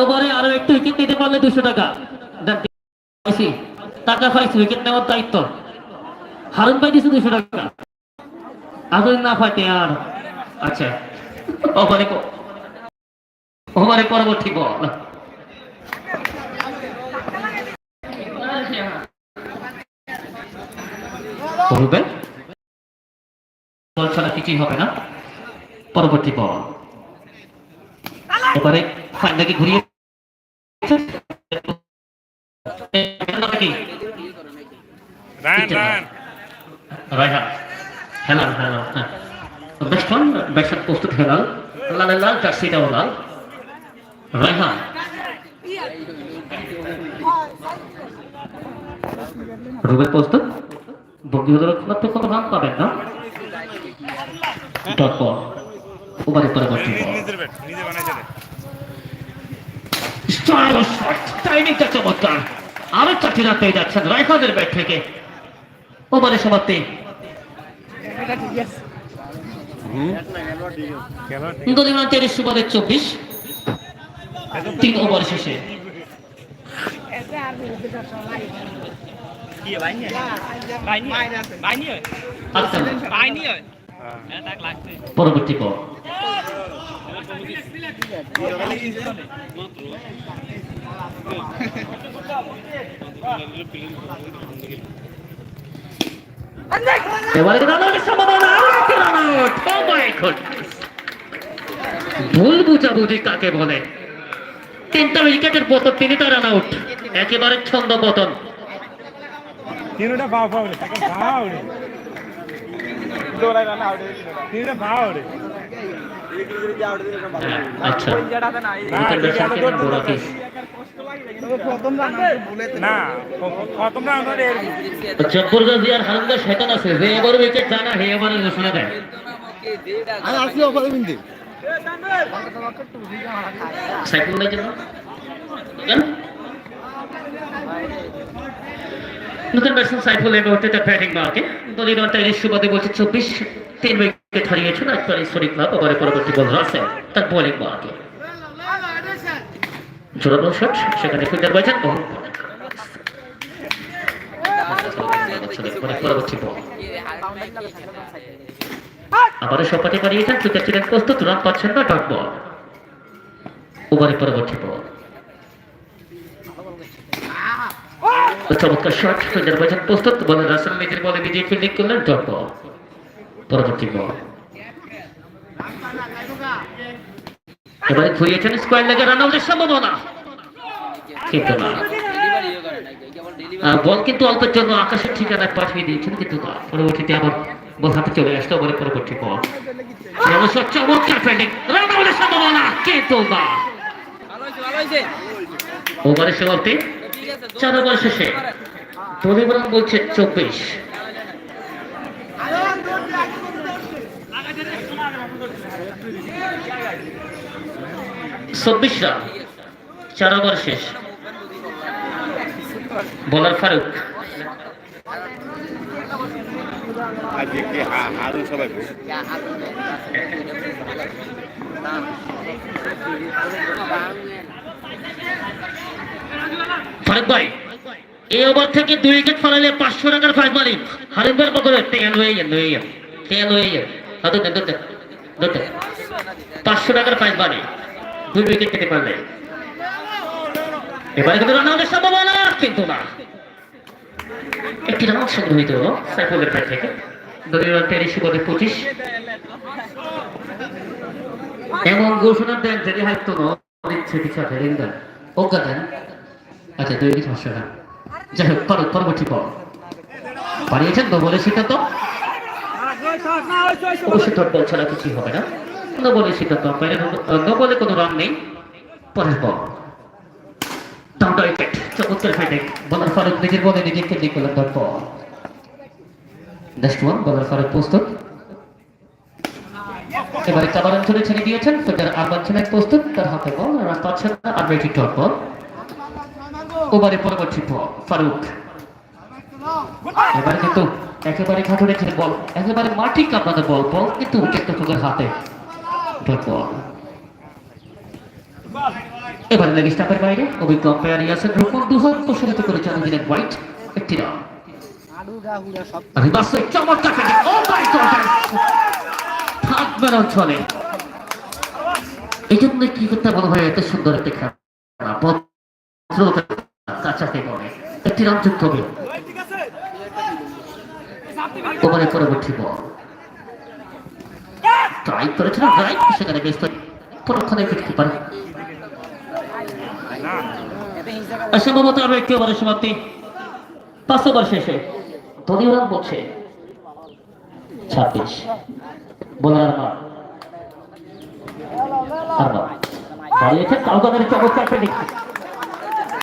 ওভারে আরও একটু উইকেট নিতে পারলে দুশো টাকা। টাকা পাইছি উইকেট নেওয়ার দায়িত্ব। হারুন পাই দিছে দুশো টাকা। আদর না পাইতে আর। আচ্ছা ওভারে ওভারে পরবর্তী বল। পরবর্তী বল। এবারে ঘুরিয়ে কি run run Raihan Helal Helal batsman batsman প্রস্তুত হেলাল লাল লাল জার্সিটাও লাল রাইহান রুবেল প্রস্তুত বঙ্গীয় তো কোনো রান পাবেন না ডট বল ওভারে পরবর্তী বল নিজে বানাইছে রে স্টাইল শট টাইমিংটা চমৎকার আরও চারটি রান পেয়ে যাচ্ছেন রাইফাদের ব্যাট থেকে। ওভারে সমাপ্তি। খেলা দলিমান তিরিশ ওভারে চব্বিশ। তিন ওভার শেষে। আচ্ছা। পরবর্তী বল। এবারে সম্ভাবনা আরও একটি ভুল বুঝাবুঝি কাকে বলে? তিনটা উইকেটের পতন তিনটা রান আউট একেবারে ছন্দ পতন। তিনটা রে রে রে আচ্ছা। গাজী আর শয়তান আছে যে এবার উইকেট জানা হে এবার ঘোষণা দেয়। আমি আসলে অফারে কিনতে সাইকেল নাই জন্য। কেন? নতুন ব্যাটসম্যান সাইফুল এই মুহূর্তে তার ব্যাটিং মার্কে দলীয় তিরিশ সুবাদে বলছে চব্বিশ। তিন উইকেট হারিয়েছেন একবার শরীর ক্লাব ওভারে পরবর্তী বল রাসেল তার বোলিং জোরালো শট সেখানে ফিল্ডার বল আবারও ক্রিকেট ছিলেন প্রস্তুত, রান পাচ্ছেন না ডট বল ওভারে পরবর্তী বল চমৎকার শট ফিল্ডার প্রস্তুত বলে রাসেল নিজের বলে বিজয়ী ফিল্ডিং করলেন ডট বল পরবর্তী বল। স্কোয়ার লেগে রান আউটের সম্ভাবনা। কিন্তু বল কিন্তু অল্পের জন্য আকাশের ঠিকানায় পাঠিয়ে দিয়েছেন কিন্তু পরবর্তীতে আবার বল হাতে চলে আসতে বলে। পরবর্তী বল বলছে চব্বিশ। চব্বিশ রান চার ওভার শেষ। বলার ফারুক। ফারুক ভাই, এই ওভার থেকে দুই উইকেট ফেলালে পাঁচশো টাকার ফাইভ মারি হারিমবার পকড়ে তেল হয়ে যান হয়ে যান তেল হয়ে ধরতে পাঁচশো টাকার ফাইভ মারি দুই উইকেট পেতে পারলে এবারে কিন্তু রান আউটের সম্ভাবনা, কিন্তু না। একটি রান সংগ্রহিত হলো সাইফুলের ব্যাট থেকে। দলীয় রান তেরিশ পদে পঁচিশ। এমন ঘোষণা দেন যদি হয়তো দিচ্ছে পিছা ফেরেন দেন অজ্ঞা দেন। আচ্ছা দুই উইকেট সমস্যা যাই হোক, পর পরবর্তী বল বাড়িয়েছেন ডবলের সিদ্ধান্ত। অবশ্যই ডট বল ছাড়া কিছুই হবে না? ডবলের সিদ্ধান্ত বাইরে ডবলে কোনো রান নেই। পরের বল চমৎকার বলার ফারুক নিজের বলে করলেন নেক্সট ওয়ান বলার ফারুক প্রস্তুত। এবারে অঞ্চলে ছেড়ে দিয়েছেন ফিল্ডার আরমান ছিলেন প্রস্তুত, তার হাতে বল না আনরেডি ডট বল পরবর্তী ফারুক। এবারে কিন্তু একেবারে খাটুরে ছেড়ে বল, একেবারে মাটি কাঁপানো বল বল কিন্তু উইকেট রক্ষকের হাতে। এবারে লেগ স্টাম্পের বাইরে, অভিজ্ঞ আম্পায়ার ইয়াসের রোকন দু হাত প্রসারিত করে চালু দিলেন হোয়াইট, একটি রান। একটি রান যুক্ত হবে। ওভারে পরবর্তী বল ট্রাই করেছিলেন রাইট সেখানে ব্যস্ত পরক্ষণে ফিরতে পারে সম্ভবত আরও একটি ওভারের সমাপ্তি পাঁচ ওভার শেষে দলীয় রান বলছে ছাব্বিশ বোলার মান আর দাঁড়িয়েছে কালকাতার চমৎকার ফিল্ডিং